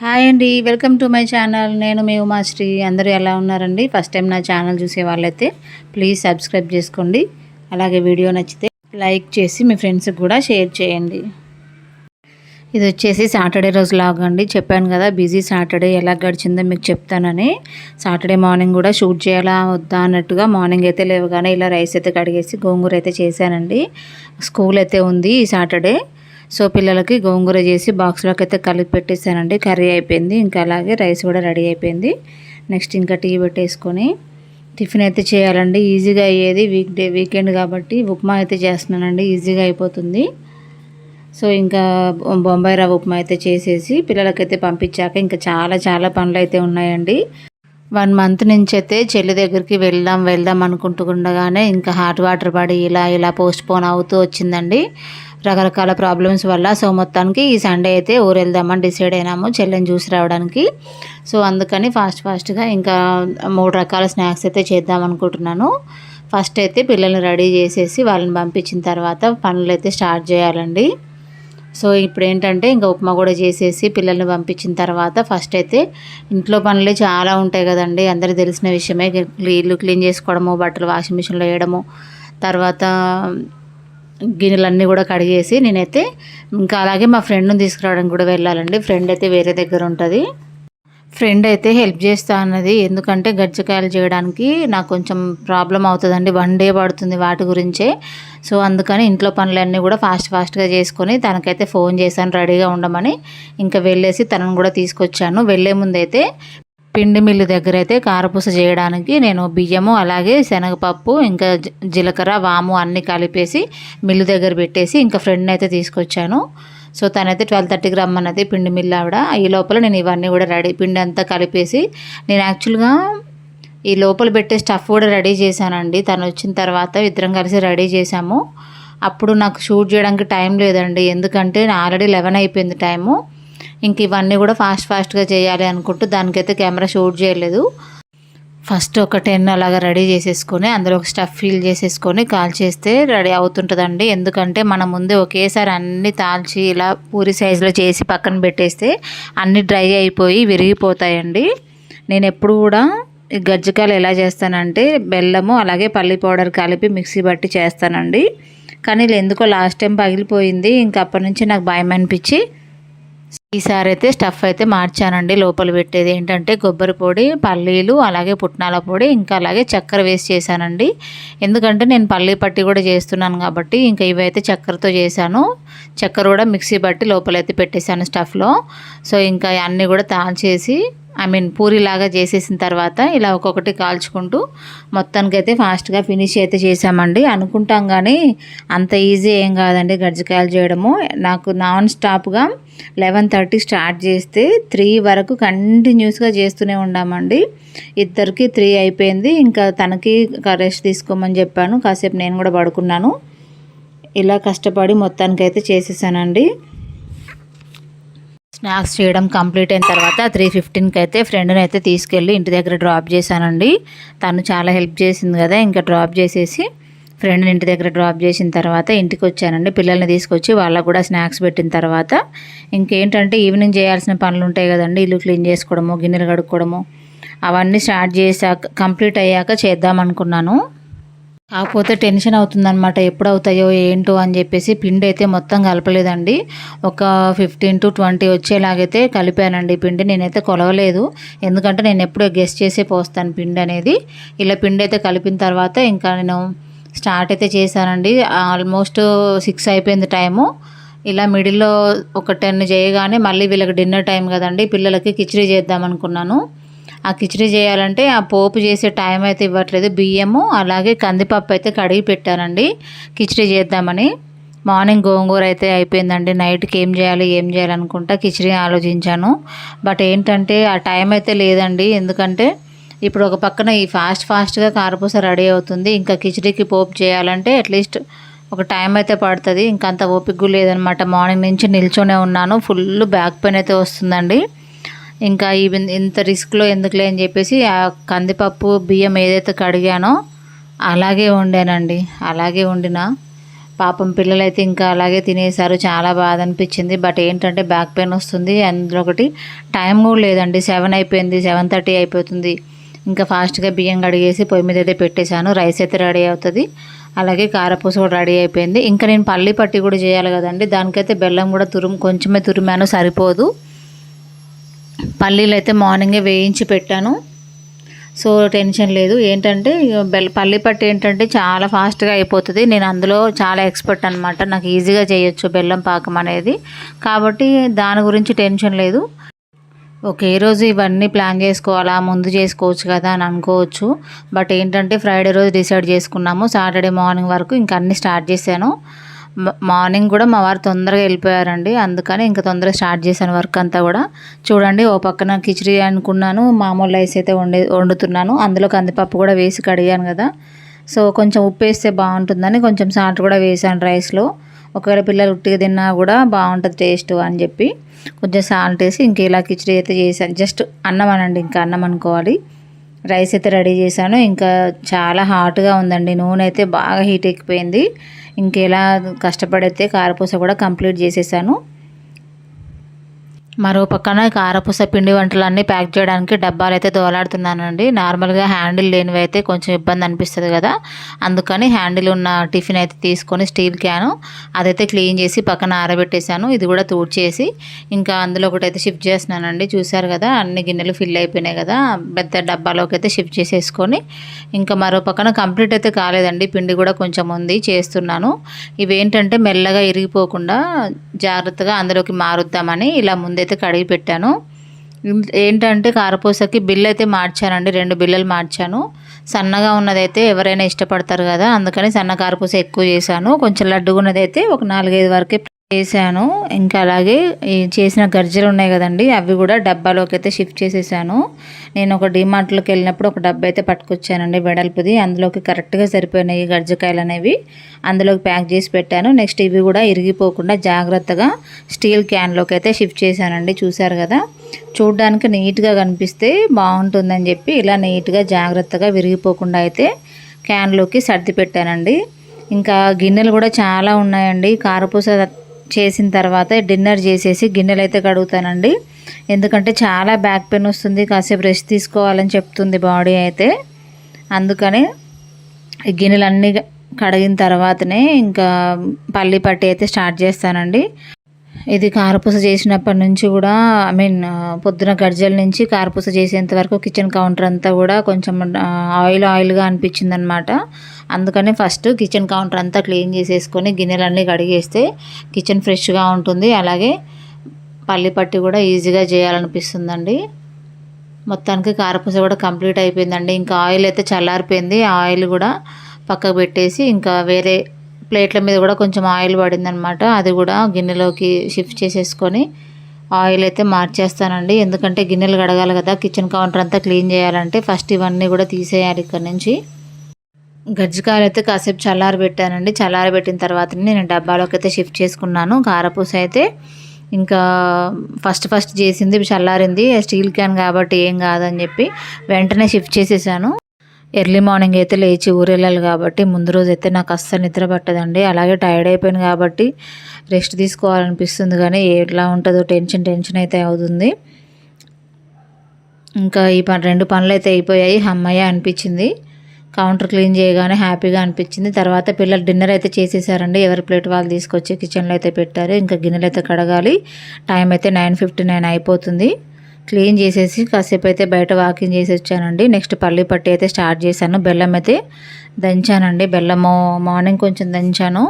Hi అండి welcome to my channel. నేను మీ ఉమాశ్రీ. అందరూ ఎలా ఉన్నారండి? ఫస్ట్ టైం నా ఛానల్ చూసే వాళ్ళైతే ప్లీజ్ సబ్స్క్రైబ్ చేసుకోండి. అలాగే వీడియో నచ్చితే లైక్ చేసి మీ ఫ్రెండ్స్కి కూడా షేర్ చేయండి. ఇది వచ్చేసి సాటర్డే రోజు లాగ్ అండి. చెప్పాను కదా బిజీ సాటర్డే ఎలా గడిచిందో మీకు చెప్తానని. సాటర్డే మార్నింగ్ కూడా షూట్ చేయాలా వద్దా అన్నట్టుగా మార్నింగ్ అయితే లేవగానే ఇలా రైస్ అయితే కడిగేసి గోంగూర అయితే చేశానండి. స్కూల్ అయితే ఉంది ఈ సాటర్డే. సో పిల్లలకి గోంగూర చేసి బాక్స్లోకి అయితే కలిపి పెట్టేసానండి కర్రీ అయిపోయింది. ఇంకా అలాగే రైస్ కూడా రెడీ అయిపోయింది. నెక్స్ట్ ఇంకా టీ పెట్టేసుకొని టిఫిన్ అయితే చేయాలండి. ఈజీగా అయ్యేది వీక్ డే వీకెండ్ కాబట్టి ఉప్మా అయితే చేస్తున్నానండి. ఈజీగా అయిపోతుంది. సో ఇంకా బొంబాయి రవ్వ ఉప్మా అయితే చేసేసి పిల్లలకైతే పంపించాక ఇంకా చాలా చాలా పనులు అయితే ఉన్నాయండి. వన్ మంత్ నుంచి అయితే చెల్లి దగ్గరికి వెళ్దాం వెళ్దాం అనుకుంటుండగానే ఇంకా హాట్ వాటర్ పడి ఇలా ఇలా పోస్ట్ పోన్ అవుతూ వచ్చిందండి. రకరకాల ప్రాబ్లమ్స్ వల్ల. సో మొత్తానికి ఈ సండే అయితే ఊరు వెళ్దామని డిసైడ్ అయినాము చెల్లెని చూసి రావడానికి. సో అందుకని ఫాస్ట్ ఫాస్ట్గా ఇంకా మూడు రకాల స్నాక్స్ అయితే చేద్దాం అనుకుంటున్నాను. ఫస్ట్ అయితే పిల్లల్ని రెడీ చేసేసి వాళ్ళని పంపించిన తర్వాత పనులు అయితే స్టార్ట్ చేయాలండి. సో ఇప్పుడు ఏంటంటే ఇంకా ఉప్మా కూడా చేసేసి పిల్లల్ని పంపించిన తర్వాత ఫస్ట్ అయితే ఇంట్లో పనులు చాలా ఉంటాయి కదండి. అందరికీ తెలిసిన విషయమే. ఇల్లు క్లీన్ చేసుకోవడము బట్టలు వాషింగ్ మిషన్లో వేయడము తర్వాత గిన్నెలన్నీ కూడా కడిగేసి నేనైతే ఇంకా అలాగే మా ఫ్రెండ్ని తీసుకురావడానికి కూడా వెళ్ళాలండి. ఫ్రెండ్ అయితే వేరే దగ్గర ఉంటుంది. ఫ్రెండ్ అయితే హెల్ప్ చేస్తా అన్నది. ఎందుకంటే గజ్జకాయలు చేయడానికి నాకు కొంచెం ప్రాబ్లం అవుతుందండి. వన్ డే పడుతుంది వాటి గురించే. సో అందుకని ఇంట్లో పనులన్నీ కూడా ఫాస్ట్ ఫాస్ట్గా చేసుకొని తనకైతే ఫోన్ చేశాను రెడీగా ఉండమని. ఇంకా వెళ్ళేసి తనను కూడా తీసుకొచ్చాను. వెళ్ళే ముందైతే పిండి మిల్లు దగ్గర అయితే కారపూస చేయడానికి నేను బియ్యము అలాగే శనగపప్పు ఇంకా జీలకర్ర వాము అన్నీ కలిపేసి మిల్లు దగ్గర పెట్టేసి ఇంకా ఫ్రెండ్ని అయితే తీసుకొచ్చాను. సో తనైతే ట్వెల్వ్ థర్టీకి రమ్మన్నది పిండి మిల్లు ఆవిడ. ఈ లోపల నేను ఇవన్నీ కూడా రెడీ పిండి అంతా కలిపేసి నేను యాక్చువల్గా ఈ లోపల పెట్టే స్టఫ్ కూడా రెడీ చేశానండి. తను వచ్చిన తర్వాత ఇద్దరం కలిసి రెడీ చేశాము. అప్పుడు నాకు షూట్ చేయడానికి టైం లేదండి. ఎందుకంటే ఆల్రెడీ లెవెన్ అయిపోయింది టైము. ఇంక ఇవన్నీ కూడా ఫాస్ట్ ఫాస్ట్గా చేయాలి అనుకుంటూ దానికైతే కెమెరా షూట్ చేయలేదు. ఫస్ట్ ఒక టెన్ అలాగా రెడీ చేసేసుకొని అందులో ఒక స్టఫ్ ఫిల్ చేసేసుకొని కాల్ చేస్తే రెడీ అవుతుంటుందండి. ఎందుకంటే మన ముందే ఒకేసారి అన్నీ తాల్చి ఇలా పూరి సైజులో చేసి పక్కన పెట్టేస్తే అన్నీ డ్రై అయిపోయి విరిగిపోతాయండి. నేను ఎప్పుడు కూడా గజ్జికాయలు ఎలా చేస్తానంటే బెల్లము అలాగే పల్లి పౌడర్ కలిపి మిక్సీ బట్టి చేస్తానండి. కానీ ఎందుకో లాస్ట్ టైం పగిలిపోయింది. ఇంకా అప్పటి నుంచి నాకు భయం అనిపించి ఈసారి అయితే స్టఫ్ అయితే మార్చానండి. లోపల పెట్టేది ఏంటంటే కొబ్బరి పొడి పల్లీలు అలాగే పుట్నాల పొడి ఇంకా అలాగే చక్కెర వేసి చేశానండి. ఎందుకంటే నేను పల్లీ పట్టి కూడా చేస్తున్నాను కాబట్టి ఇంకా ఇవైతే చక్కెరతో చేశాను. చక్కెర కూడా మిక్సీ బట్టి లోపలైతే పెట్టేశాను స్టఫ్లో. సో ఇంకా అన్నీ కూడా తాల్చేసి ఐ మీన్ పూరిలాగా చేసేసిన తర్వాత ఇలా ఒక్కొక్కటి కాల్చుకుంటూ మొత్తానికైతే ఫాస్ట్గా ఫినిష్ అయితే చేసామండి అనుకుంటాం కానీ అంత ఈజీ ఏం కాదండి గజ్జికాయలు చేయడము. నాకు నాన్ స్టాప్గా లెవెన్ థర్టీ స్టార్ట్ చేస్తే త్రీ వరకు కంటిన్యూస్గా చేస్తూనే ఉన్నామండి ఇద్దరికి త్రీ అయిపోయింది. ఇంకా తనకి రెస్ట్ తీసుకోమని చెప్పాను. కాసేపు నేను కూడా పడుకున్నాను. ఇలా కష్టపడి మొత్తానికైతే చేసేసానండి. స్నాక్స్ చేయడం కంప్లీట్ అయిన తర్వాత త్రీ ఫిఫ్టీన్కి అయితే ఫ్రెండ్ని అయితే తీసుకెళ్ళి ఇంటి దగ్గర డ్రాప్ చేశానండి. తను చాలా హెల్ప్ చేసింది కదా ఇంకా డ్రాప్ చేసేసి ఫ్రెండ్ని ఇంటి దగ్గర డ్రాప్ చేసిన తర్వాత ఇంటికి వచ్చానండి. పిల్లల్ని తీసుకొచ్చి వాళ్ళకు కూడా స్నాక్స్ పెట్టిన తర్వాత ఇంకేంటంటే ఈవినింగ్ చేయాల్సిన పనులు ఉంటాయి కదండి. ఇల్లు క్లీన్ చేసుకోవడము గిన్నెలు కడుక్కోవడము అవన్నీ స్టార్ట్ చేశాక కంప్లీట్ అయ్యాక చేద్దాం అనుకున్నాను. కాకపోతే టెన్షన్ అవుతుందన్నమాట. ఎప్పుడు అవుతాయో ఏంటో అని చెప్పేసి పిండి అయితే మొత్తం కలపలేదండి. ఒక ఫిఫ్టీన్ టు ట్వంటీ వచ్చేలాగైతే కలిపానండి పిండి. నేనైతే కొలవలేదు. ఎందుకంటే నేను ఎప్పుడూ గెస్ట్ చేసే పోస్తాను పిండి అనేది. ఇలా పిండి అయితే కలిపిన తర్వాత ఇంకా నేను స్టార్ట్ అయితే చేశానండి. ఆల్మోస్ట్ సిక్స్ అయిపోయింది టైము. ఇలా మిడిల్లో ఒక టెన్ చేయగానే మళ్ళీ వీళ్ళకి డిన్నర్ టైం కదండి. పిల్లలకి కిచిడి చేద్దాం అనుకున్నాను ఆ కిచిడి చేయాలంటే ఆ పోపు చేసే టైం అయితే ఇవ్వట్లేదు. బియ్యము అలాగే కందిపప్పు అయితే కడిగి పెట్టానండి. కిచిడి చేద్దామని. మార్నింగ్ గోంగూర అయితే అయిపోయిందండి. నైట్కి ఏం చేయాలి ఏం చేయాలనుకుంటా కిచిడి ఆలోచించాను. బట్ ఏంటంటే ఆ టైం అయితే లేదండి. ఎందుకంటే ఇప్పుడు ఒక పక్కన ఈ ఫాస్ట్ ఫాస్ట్గా కారపూస రెడీ అవుతుంది. ఇంకా కిచిడికి పోపు చేయాలంటే అట్లీస్ట్ ఒక టైం అయితే పడుతుంది. ఇంకంత ఓపిక లేదనమాట. మార్నింగ్ నుంచి నిల్చొనే ఉన్నాను. ఫుల్ బ్యాక్ పెయిన్ అయితే వస్తుందండి. ఇంకా ఇవి ఇంత రిస్క్లో ఎందుకులే అని చెప్పేసి ఆ కందిపప్పు బియ్యం ఏదైతే కడిగానో అలాగే వండానండి. అలాగే వండిన. పాపం పిల్లలైతే ఇంకా అలాగే తినేసారు చాలా బాధ అనిపించింది. బట్ ఏంటంటే బ్యాక్ పెయిన్ వస్తుంది. అందులో ఒకటి టైం కూడా లేదండి. సెవెన్ అయిపోయింది. సెవెన్ థర్టీ అయిపోతుంది. ఇంకా ఫాస్ట్గా బియ్యం కడిగేసి పొయ్యి మీద అయితే పెట్టేశాను. రైస్ అయితే రెడీ అవుతుంది. అలాగే కారపూస కూడా రెడీ అయిపోయింది. ఇంకా నేను పల్లి పట్టి కూడా చేయాలి కదండి. దానికైతే బెల్లం కూడా తురుము కొంచెమే తురిమాను సరిపోదు. పల్లీలు అయితే మార్నింగే వేయించి పెట్టాను. సో టెన్షన్ లేదు. ఏంటంటే బెల్ పల్లి పట్టు ఏంటంటే చాలా ఫాస్ట్గా అయిపోతుంది. నేను అందులో చాలా ఎక్స్పర్ట్ అనమాట నాకు ఈజీగా చేయొచ్చు బెల్లం పాకం అనేది. కాబట్టి దాని గురించి టెన్షన్ లేదు. ఒకే రోజు ఇవన్నీ ప్లాన్ చేసుకోవాలా? ముందు చేసుకోవచ్చు కదా అని అనుకోవచ్చు. బట్ ఏంటంటే ఫ్రైడే రోజు డిసైడ్ చేసుకున్నాము. సాటర్డే మార్నింగ్ వరకు ఇంకా అన్నీ స్టార్ట్ చేశాను. మార్నింగ్ కూడా మా వారు తొందరగా వెళ్ళిపోయారండి. అందుకని ఇంకా తొందరగా స్టార్ట్ చేశాను వర్క్ అంతా కూడా. చూడండి ఓ పక్కన కిచిడి అనుకున్నాను మామూలు రైస్ అయితే వండే వండుతున్నాను. అందులో కందిపప్పు కూడా వేసి కడిగాను కదా. సో కొంచెం ఉప్పు వేస్తే బాగుంటుందని కొంచెం సాల్ట్ కూడా వేసాను రైస్లో. ఒకవేళ పిల్లలు ఉట్టిగా తిన్నా కూడా బాగుంటుంది టేస్ట్ అని చెప్పి కొంచెం సాల్ట్ వేసి ఇంక ఇలా కిచిడి అయితే చేశాను. జస్ట్ అన్నం అనండి ఇంకా అన్నం అనుకోవాలి. రైస్ అయితే రెడీ చేశాను. ఇంకా చాలా హాట్గా ఉందండి. నూనె అయితే బాగా హీట్ ఎక్కిపోయింది. ఇంకెలా కష్టపడైతే కారపూస కూడా కంప్లీట్ చేసేసాను. మరో పక్కన కారపూస పిండి వంటలన్నీ ప్యాక్ చేయడానికి డబ్బాలు అయితే దోలాడుతున్నానండి. నార్మల్గా హ్యాండిల్ లేనివి అయితే కొంచెం ఇబ్బంది అనిపిస్తుంది కదా. అందుకని హ్యాండిల్ ఉన్న టిఫిన్ అయితే తీసుకొని స్టీల్ క్యాను అదైతే క్లీన్ చేసి పక్కన ఆరబెట్టేశాను. ఇది కూడా తూడ్చేసి ఇంకా అందులో ఒకటి అయితే షిఫ్ట్ చేస్తున్నానండి. చూసారు కదా అన్ని గిన్నెలు ఫిల్ అయిపోయినాయి కదా. పెద్ద డబ్బాలోకి అయితే షిఫ్ట్ చేసేసుకొని ఇంకా మరో పక్కన కంప్లీట్ అయితే కాలేదండి. పిండి కూడా కొంచెం ఉంది చేస్తున్నాను. ఇవేంటంటే మెల్లగా ఇరిగిపోకుండా జాగ్రత్తగా అందులోకి మారుద్దామని ఇలా ముందే అయితే కడిగి పెట్టాను. ఏంటంటే కారపూసకి బిల్ అయితే మార్చానండి రెండు బిల్లలు మార్చాను. సన్నగా ఉన్నదైతే ఎవరైనా ఇష్టపడతారు కదా అందుకని సన్న కారపూస ఎక్కువ చేశాను. కొంచెం లడ్డుగా ఉన్నదైతే ఒక నాలుగైదు వరకే చేశాను. ఇంకా అలాగే ఈ చేసిన గర్జలు ఉన్నాయి కదండి అవి కూడా డబ్బాలోకి అయితే షిఫ్ట్ చేసేసాను. నేను ఒక డిమార్ట్లోకి వెళ్ళినప్పుడు ఒక డబ్బా అయితే పట్టుకొచ్చానండి వెడల్పుది. అందులోకి కరెక్ట్గా సరిపోయినాయి గర్జకాయలు అనేవి అందులోకి ప్యాక్ చేసి పెట్టాను. నెక్స్ట్ ఇవి కూడా ఇరిగిపోకుండా జాగ్రత్తగా స్టీల్ క్యాన్లోకి అయితే షిఫ్ట్ చేశానండి. చూశారు కదా? చూడడానికి నీట్గా కనిపిస్తే బాగుంటుందని చెప్పి ఇలా నీట్గా జాగ్రత్తగా విరిగిపోకుండా అయితే క్యాన్లోకి సర్ది పెట్టానండి. ఇంకా గిన్నెలు కూడా చాలా ఉన్నాయండి. కారపూస చేసిన తర్వాత డిన్నర్ చేసేసి గిన్నెలు అయితే కడుగుతానండి. ఎందుకంటే చాలా బ్యాక్ పెయిన్ వస్తుంది కాసేపు రెస్ట్ తీసుకోవాలని చెప్తుంది బాడీ అయితే. అందుకని గిన్నెలన్నీ కడిగిన తర్వాతనే ఇంకా పల్లి పట్టి అయితే స్టార్ట్ చేస్తానండి. ఇది కారపూస చేసినప్పటి నుంచి కూడా ఐ మీన్ పొద్దున గర్జల నుంచి కారపూస చేసేంత వరకు కిచెన్ కౌంటర్ అంతా కూడా కొంచెం ఆయిల్ ఆయిల్గా అనిపించింది అనమాట అందుకని ఫస్ట్ కిచెన్ కౌంటర్ అంతా క్లీన్ చేసేసుకొని గిన్నెలన్నీ కడిగేస్తే కిచెన్ ఫ్రెష్గా ఉంటుంది. అలాగే పల్లి పట్టి కూడా ఈజీగా చేయాలనిపిస్తుందండి. మొత్తానికి కారపూస కూడా కంప్లీట్ అయిపోయిందండి. ఇంకా ఆయిల్ అయితే చల్లారిపోయింది. ఆయిల్ కూడా పక్కకు పెట్టేసి ఇంకా వేరే ప్లేట్ల మీద కూడా కొంచెం ఆయిల్ పడిందనమాట. అది కూడా గిన్నెలోకి షిఫ్ట్ చేసేసుకొని ఆయిల్ అయితే మార్చేస్తానండి. ఎందుకంటే గిన్నెలు కడగాలి కదా కిచెన్ కౌంటర్ అంతా క్లీన్ చేయాలంటే ఫస్ట్ ఇవన్నీ కూడా తీసేయాలి ఇక్కడ నుంచి. గజ్జికాయలు అయితే కాసేపు చల్లారి పెట్టానండి చల్లారి పెట్టిన తర్వాత నేను డబ్బాలోకి అయితే షిఫ్ట్ చేసుకున్నాను. కారపూస అయితే ఇంకా ఫస్ట్ ఫస్ట్ చేసింది చల్లారింది. స్టీల్ క్యాన్ కాబట్టి ఏం కాదని చెప్పి వెంటనే షిఫ్ట్ చేసేసాను. ఎర్లీ మార్నింగ్ అయితే లేచి ఊరెళ్ళాలి కాబట్టి ముందు రోజు అయితే నాకు అస్సలు నిద్ర పట్టదండి. అలాగే టైర్డ్ అయిపోయింది కాబట్టి రెస్ట్ తీసుకోవాలనిపిస్తుంది కానీ ఎట్లా ఉంటుందో టెన్షన్ టెన్షన్ అయితే అవుతుంది. ఇంకా ఈ పని రెండు పనులు అయితే అయిపోయాయి. అమ్మయ్య అనిపించింది. కౌంటర్ క్లీన్ చేయగానే హ్యాపీగా అనిపించింది. తర్వాత పిల్లలు డిన్నర్ అయితే చేసేసారండి. ఎవరి ప్లేట్ వాళ్ళు తీసుకొచ్చి కిచెన్లో అయితే పెట్టారు. ఇంకా గిన్నెలు అయితే కడగాలి. టైం అయితే నైన్ ఫిఫ్టీ నైన్ అయిపోతుంది. క్లీన్ చేసేసి కాసేపు అయితే బయట వాకింగ్ చేసి వచ్చానండి. నెక్స్ట్ పల్లి పట్టి అయితే స్టార్ట్ చేశాను. బెల్లం అయితే దంచానండి. బెల్లము మార్నింగ్ కొంచెం దంచాను.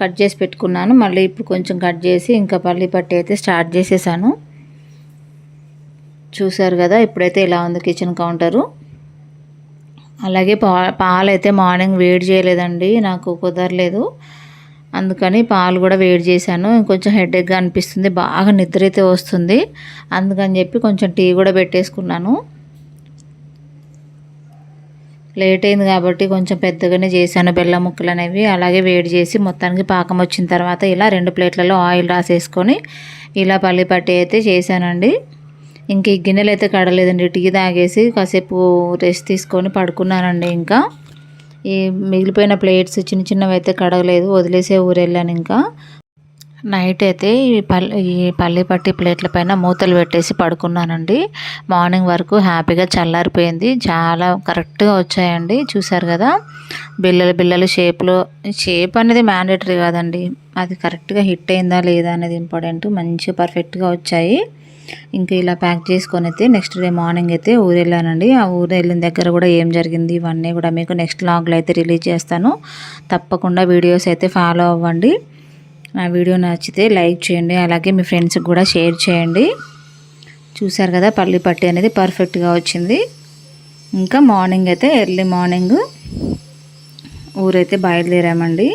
కట్ చేసి పెట్టుకున్నాను. మళ్ళీ ఇప్పుడు కొంచెం కట్ చేసి ఇంకా పల్లి పట్టి అయితే స్టార్ట్ చేసేసాను. చూసారు కదా ఇప్పుడైతే ఇలా ఉంది కిచెన్ కౌంటరు. అలాగే పా పాలు అయితే మార్నింగ్ వేడి చేయలేదండి. నాకు కుదరలేదు. అందుకని పాలు కూడా వేడి చేశాను. కొంచెం హెడేక్గా అనిపిస్తుంది. బాగా నిద్ర అయితే వస్తుంది. అందుకని చెప్పి కొంచెం టీ కూడా పెట్టేసుకున్నాను. లేట్ అయింది కాబట్టి కొంచెం పెద్దగానే చేశాను. బెల్లం ముక్కలు అనేవి అలాగే వేడి చేసి మొత్తానికి పాకం వచ్చిన తర్వాత ఇలా రెండు ప్లేట్లలో ఆయిల్ రాసేసుకొని ఇలా పల్లి పట్టి అయితే చేశానండి. ఇంక ఈ గిన్నెలు అయితే కడలేదండి. టీ తాగేసి కాసేపు రెస్ట్ తీసుకొని పడుకున్నానండి ఇంకా. ఈ మిగిలిపోయిన ప్లేట్స్ చిన్న చిన్నవి అయితే కడగలేదు వదిలేసే ఊరెళ్ళాను ఇంకా. నైట్ అయితే ఈ పల్లి ఈ పల్లి పట్టి ప్లేట్ల పైన మూతలు పెట్టేసి పడుకున్నానండి. మార్నింగ్ వరకు హ్యాపీగా చల్లారిపోయింది. చాలా కరెక్ట్గా వచ్చాయండి చూసారు కదా. బిల్లలు బిల్లలు షేప్లో షేప్ అనేది మ్యాండేటరీ కాదండి. అది కరెక్ట్గా హిట్ అయిందా లేదా అనేది ఇంపార్టెంట్. మంచి పర్ఫెక్ట్గా వచ్చాయి. ఇంకా ఇలా ప్యాక్ చేసుకొని అయితే నెక్స్ట్ డే మార్నింగ్ అయితే ఊరు వెళ్ళానండి ఆ ఊరు వెళ్ళిన దగ్గర కూడా ఏం జరిగింది ఇవన్నీ కూడా మీకు నెక్స్ట్ లాగ్లో అయితే రిలీజ్ చేస్తాను. తప్పకుండా వీడియోస్ అయితే ఫాలో అవ్వండి. నా వీడియో నచ్చితే లైక్ చేయండి. అలాగే మీ ఫ్రెండ్స్కి కూడా షేర్ చేయండి. చూసారు కదా పల్లి పట్టి అనేది పర్ఫెక్ట్గా వచ్చింది. ఇంకా మార్నింగ్ అయితే ఎర్లీ మార్నింగ్ ఊరైతే బయలుదేరామండి.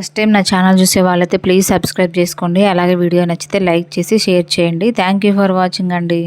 ఫస్ట్ టైం నా ఛానల్ చూసే వాళ్ళైతే ప్లీజ్ సబ్స్క్రైబ్ చేసుకోండి. అలాగే వీడియో నచ్చితే లైక్ చేసి షేర్ చేయండి. థ్యాంక్ యూ ఫర్ వాచింగ్ అండి.